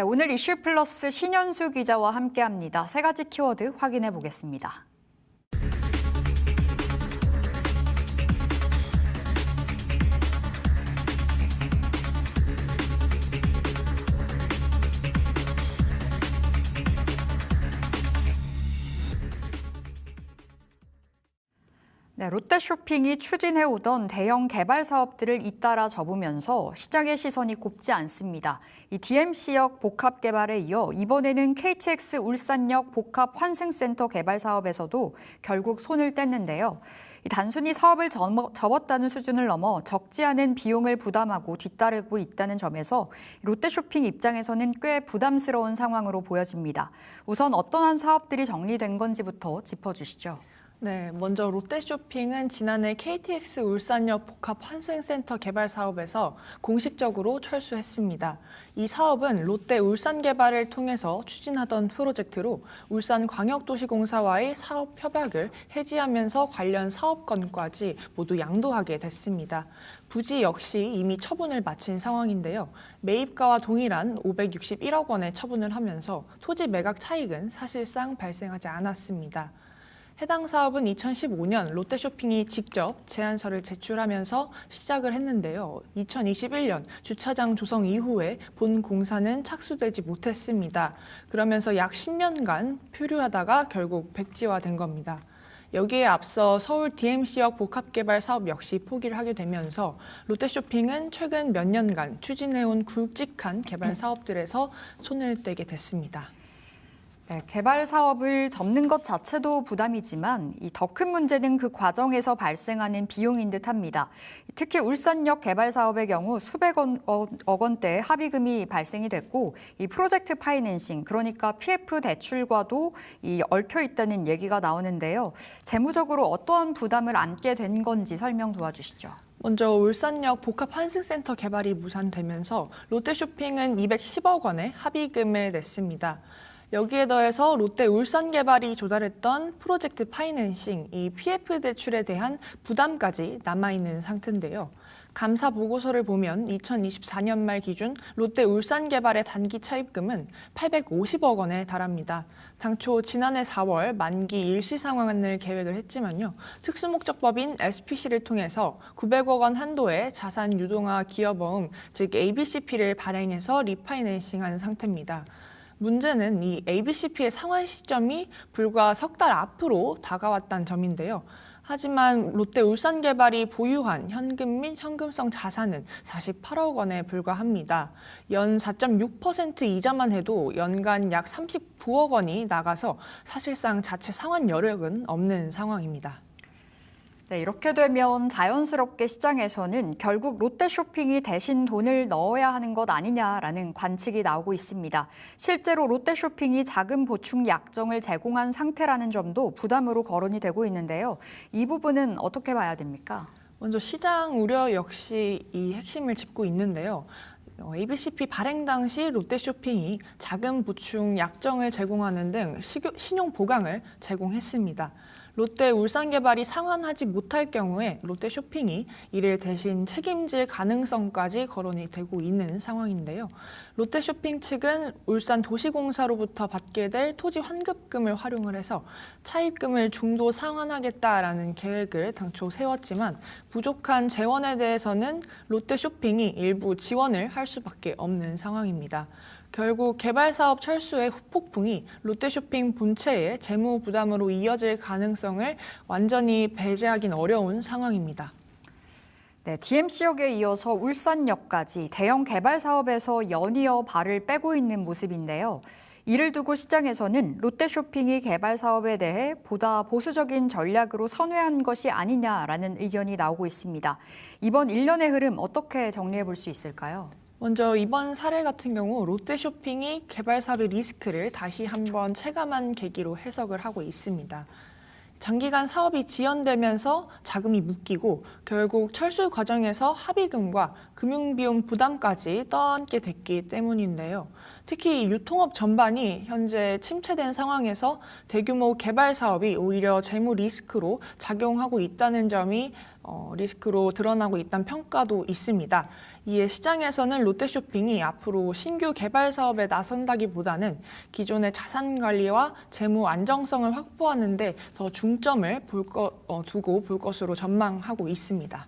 네, 오늘 이슈 플러스 신현수 기자와 함께합니다. 세 가지 키워드 확인해 보겠습니다. 네, 롯데쇼핑이 추진해오던 대형 개발 사업들을 잇따라 접으면서 시장의 시선이 곱지 않습니다. 이 DMC역 복합 개발에 이어 이번에는 KTX 울산역 복합 환승센터 개발 사업에서도 결국 손을 뗐는데요. 이 단순히 사업을 접었다는 수준을 넘어 적지 않은 비용을 부담하고 뒤따르고 있다는 점에서 롯데쇼핑 입장에서는 꽤 부담스러운 상황으로 보여집니다. 우선 어떠한 사업들이 정리된 건지부터 짚어주시죠. 네, 먼저 롯데쇼핑은 지난해 KTX 울산역 복합 환승센터 개발 사업에서 공식적으로 철수했습니다. 이 사업은 롯데 울산 개발을 통해서 추진하던 프로젝트로 울산광역도시공사와의 사업 협약을 해지하면서 관련 사업권까지 모두 양도하게 됐습니다. 부지 역시 이미 처분을 마친 상황인데요. 매입가와 동일한 561억 원의 처분을 하면서 토지 매각 차익은 사실상 발생하지 않았습니다. 해당 사업은 2015년 롯데쇼핑이 직접 제안서를 제출하면서 시작을 했는데요. 2021년 주차장 조성 이후에 본 공사는 착수되지 못했습니다. 그러면서 약 10년간 표류하다가 결국 백지화된 겁니다. 여기에 앞서 서울 DMC역 복합개발 사업 역시 포기를 하게 되면서 롯데쇼핑은 최근 몇 년간 추진해온 굵직한 개발 사업들에서 손을 떼게 됐습니다. 네, 개발 사업을 접는 것 자체도 부담이지만 이더큰 문제는 그 과정에서 발생하는 비용인 듯합니다. 특히 울산역 개발 사업의 경우 수백억 억 원대 합의금이 발생이 됐고 이 프로젝트 파이낸싱 그러니까 PF 대출과도 이 얽혀 있다는 얘기가 나오는데요. 재무적으로 어떠한 부담을 안게 된 건지 설명 도와주시죠. 먼저 울산역 복합 환승센터 개발이 무산되면서 롯데쇼핑은 210억 원의 합의금을 냈습니다. 여기에 더해서 롯데 울산 개발이 조달했던 프로젝트 파이낸싱, 이 PF 대출에 대한 부담까지 남아있는 상태인데요. 감사 보고서를 보면 2024년 말 기준 롯데 울산 개발의 단기 차입금은 850억 원에 달합니다. 당초 지난해 4월 만기 일시 상환을 계획을 했지만요. 특수목적법인 SPC를 통해서 900억 원 한도의 자산 유동화 기여보험, 즉 ABCP를 발행해서 리파이낸싱한 상태입니다. 문제는 이 ABCP의 상환 시점이 불과 석 달 앞으로 다가왔다는 점인데요. 하지만 롯데 울산개발이 보유한 현금 및 현금성 자산은 48억 원에 불과합니다. 연 4.6% 이자만 해도 연간 약 39억 원이 나가서 사실상 자체 상환 여력은 없는 상황입니다. 네, 이렇게 되면 자연스럽게 시장에서는 결국 롯데쇼핑이 대신 돈을 넣어야 하는 것 아니냐라는 관측이 나오고 있습니다. 실제로 롯데쇼핑이 자금 보충 약정을 제공한 상태라는 점도 부담으로 거론이 되고 있는데요. 이 부분은 어떻게 봐야 됩니까? 먼저 시장 우려 역시 이 핵심을 짚고 있는데요. 어, ABCP 발행 당시 롯데쇼핑이 자금 보충 약정을 제공하는 등 신용 보강을 제공했습니다. 롯데 울산개발이 상환하지 못할 경우에 롯데 쇼핑이 이를 대신 책임질 가능성까지 거론이 되고 있는 상황인데요. 롯데 쇼핑 측은 울산 도시공사로부터 받게 될 토지 환급금을 활용을 해서 차입금을 중도 상환하겠다라는 계획을 당초 세웠지만 부족한 재원에 대해서는 롯데 쇼핑이 일부 지원을 할 수밖에 없는 상황입니다. 결국 개발 사업 철수의 후폭풍이 롯데쇼핑 본체의 재무 부담으로 이어질 가능성 을 완전히 배제하긴 어려운 상황입니다. 네, DMC역에 이어서 울산역까지 대형 개발 사업에서 연이어 발을 빼고 있는 모습인데요. 이를 두고 시장에서는 롯데쇼핑이 개발 사업에 대해 보다 보수적인 전략으로 선회한 것이 아니냐라는 의견이 나오고 있습니다. 이번 일련의 흐름 어떻게 정리해 볼 수 있을까요? 먼저 이번 사례 같은 경우 롯데쇼핑이 개발 사업의 리스크를 다시 한번 체감한 계기로 해석을 하고 있습니다. 장기간 사업이 지연되면서 자금이 묶이고 결국 철수 과정에서 합의금과 금융비용 부담까지 떠안게 됐기 때문인데요. 특히 이 유통업 전반이 현재 침체된 상황에서 대규모 개발 사업이 오히려 재무 리스크로 작용하고 있다는 점이 어, 리스크로 드러나고 있다는 평가도 있습니다. 이에 시장에서는 롯데쇼핑이 앞으로 신규 개발 사업에 나선다기보다는 기존의 자산 관리와 재무 안정성을 확보하는 데 더 중점을 볼 거, 어, 두고 볼 것으로 전망하고 있습니다.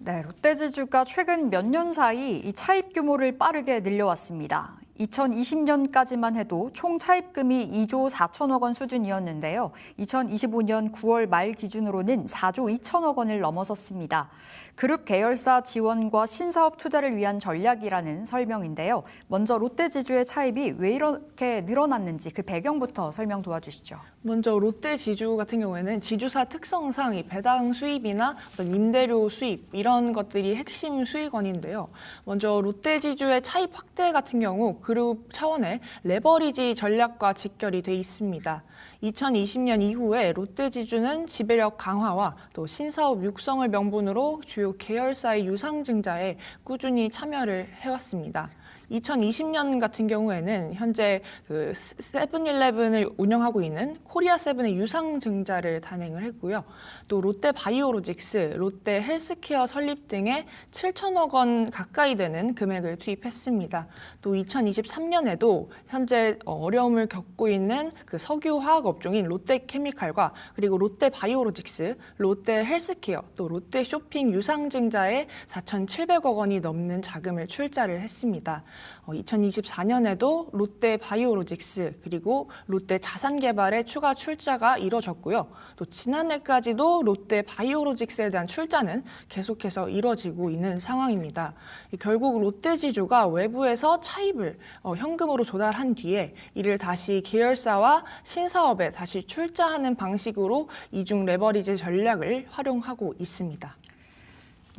네, 롯데지주가 최근 몇 년 사이 이 차입 규모를 빠르게 늘려왔습니다. 2020년까지만 해도 총 차입금이 2조 4천억 원 수준이었는데요. 2025년 9월 말 기준으로는 4조 2천억 원을 넘어섰습니다. 그룹 계열사 지원과 신사업 투자를 위한 전략이라는 설명인데요. 먼저 롯데지주의 차입이 왜 이렇게 늘어났는지 그 배경부터 설명 도와주시죠. 먼저 롯데 지주 같은 경우에는 지주사 특성상 이 배당 수입이나 임대료 수입 이런 것들이 핵심 수익원인데요. 먼저 롯데 지주의 차입 확대 같은 경우 그룹 차원의 레버리지 전략과 직결이 돼 있습니다. 2020년 이후에 롯데지주는 지배력 강화와 또 신사업 육성을 명분으로 주요 계열사의 유상증자에 꾸준히 참여를 해왔습니다. 2020년 같은 경우에는 현재 그 세븐일레븐을 운영하고 있는 코리아 세븐의 유상증자를 단행을 했고요. 또 롯데 바이오로직스, 롯데 헬스케어 설립 등에 7천억 원 가까이 되는 금액을 투입했습니다. 또 2023년에도 현재 어려움을 겪고 있는 그 석유 화학 업종인 롯데케미칼과 그리고 롯데 바이오로직스, 롯데 헬스케어, 또 롯데 쇼핑 유상증자에 4,700억 원이 넘는 자금을 출자를 했습니다. 2024년에도 롯데 바이오로직스 그리고 롯데 자산개발의 추가 출자가 이뤄졌고요. 또 지난해까지도 롯데 바이오로직스에 대한 출자는 계속해서 이뤄지고 있는 상황입니다. 결국 롯데지주가 외부에서 차입을 어, 현금으로 조달한 뒤에 이를 다시 계열사와 신사업에 다시 출자하는 방식으로 이중 레버리지 전략을 활용하고 있습니다.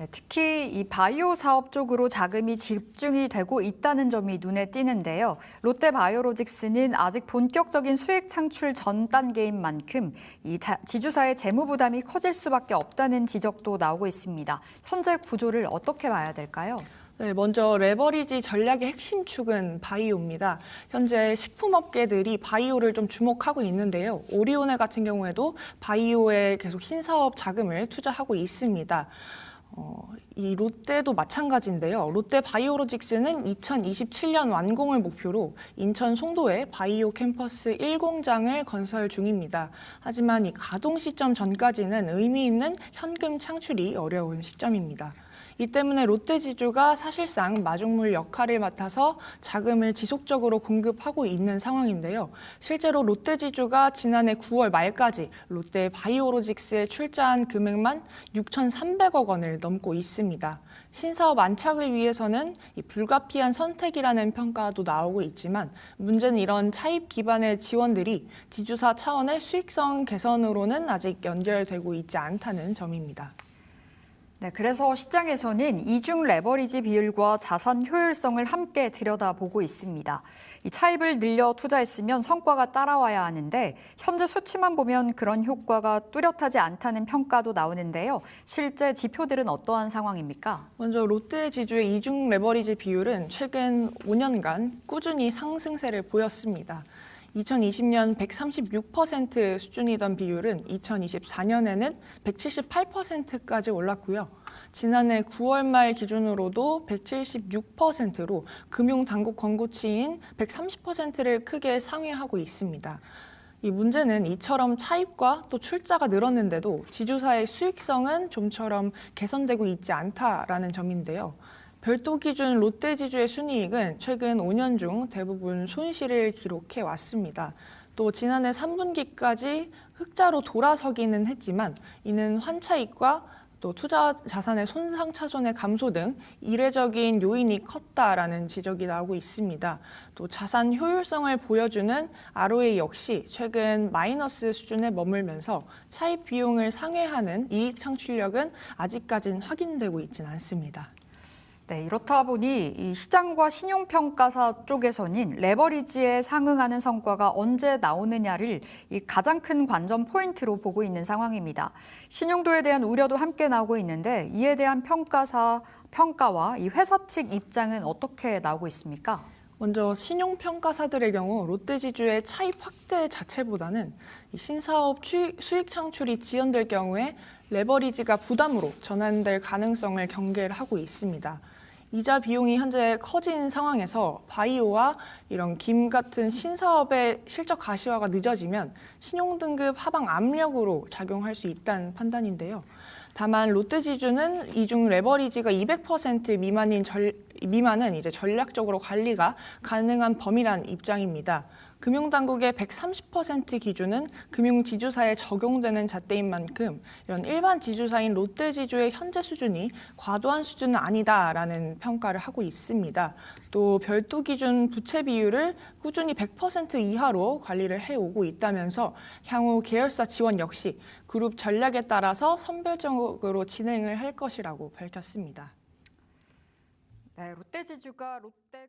네, 특히 이 바이오 사업 쪽으로 자금이 집중이 되고 있다는 점이 눈에 띄는데요. 롯데 바이오로직스는 아직 본격적인 수익 창출 전 단계인 만큼 이 자- 지주사의 재무 부담이 커질 수밖에 없다는 지적도 나오고 있습니다. 현재 구조를 어떻게 봐야 될까요? 네, 먼저 레버리지 전략의 핵심 축은 바이오입니다. 현재 식품업계들이 바이오를 좀 주목하고 있는데요. 오리온에 같은 경우에도 바이오에 계속 신사업 자금을 투자하고 있습니다. 어, 이 롯데도 마찬가지인데요. 롯데 바이오로직스는 2027년 완공을 목표로 인천 송도에 바이오 캠퍼스 1공장을 건설 중입니다. 하지만 이 가동 시점 전까지는 의미 있는 현금 창출이 어려운 시점입니다. 이 때문에 롯데지주가 사실상 마중물 역할을 맡아서 자금을 지속적으로 공급하고 있는 상황인데요. 실제로 롯데지주가 지난해 9월 말까지 롯데 바이오로직스에 출자한 금액만 6,300억 원을 넘고 있습니다. 신사업 안착을 위해서는 이 불가피한 선택이라는 평가도 나오고 있지만 문제는 이런 차입 기반의 지원들이 지주사 차원의 수익성 개선으로는 아직 연결되고 있지 않다는 점입니다. 네, 그래서 시장에서는 이중 레버리지 비율과 자산 효율성을 함께 들여다보고 있습니다. 이 차입을 늘려 투자했으면 성과가 따라와야 하는데 현재 수치만 보면 그런 효과가 뚜렷하지 않다는 평가도 나오는데요. 실제 지표들은 어떠한 상황입니까? 먼저 롯데 지주의 이중 레버리지 비율은 최근 5년간 꾸준히 상승세를 보였습니다. 2020년 136% 수준이던 비율은 2024년에는 178%까지 올랐고요. 지난해 9월 말 기준으로도 176%로 금융당국 권고치인 130%를 크게 상회하고 있습니다. 이 문제는 이처럼 차입과 또 출자가 늘었는데도 지주사의 수익성은 좀처럼 개선되고 있지 않다라는 점인데요. 별도 기준 롯데지주의 순이익은 최근 5년 중 대부분 손실을 기록해 왔습니다. 또 지난해 3분기까지 흑자로 돌아서기는 했지만 이는 환차익과 또 투자 자산의 손상 차손의 감소 등 이례적인 요인이 컸다라는 지적이 나오고 있습니다. 또 자산 효율성을 보여주는 ROA 역시 최근 마이너스 수준에 머물면서 차입 비용을 상회하는 이익 창출력은 아직까진 확인되고 있지는 않습니다. 네, 이렇다 보니 이 시장과 신용평가사 쪽에서는 레버리지에 상응하는 성과가 언제 나오느냐를 이 가장 큰 관전 포인트로 보고 있는 상황입니다. 신용도에 대한 우려도 함께 나오고 있는데 이에 대한 평가사 평가와 이 회사 측 입장은 어떻게 나오고 있습니까? 먼저 신용평가사들의 경우 롯데지주의 차입 확대 자체보다는 이 신사업 수익 창출이 지연될 경우에 레버리지가 부담으로 전환될 가능성을 경계를 하고 있습니다. 이자 비용이 현재 커진 상황에서 바이오와 이런 김 같은 신사업의 실적 가시화가 늦어지면 신용등급 하방 압력으로 작용할 수 있다는 판단인데요. 다만 롯데지주는 이중 레버리지가 200% 미만인 절, 미만은 이제 전략적으로 관리가 가능한 범위란 입장입니다. 금융당국의 130% 기준은 금융지주사에 적용되는 잣대인 만큼 이런 일반 지주사인 롯데지주의 현재 수준이 과도한 수준은 아니다라는 평가를 하고 있습니다. 또 별도 기준 부채 비율을 꾸준히 100% 이하로 관리를 해오고 있다면서 향후 계열사 지원 역시 그룹 전략에 따라서 선별적으로 진행을 할 것이라고 밝혔습니다. 네, 롯데지주가 롯데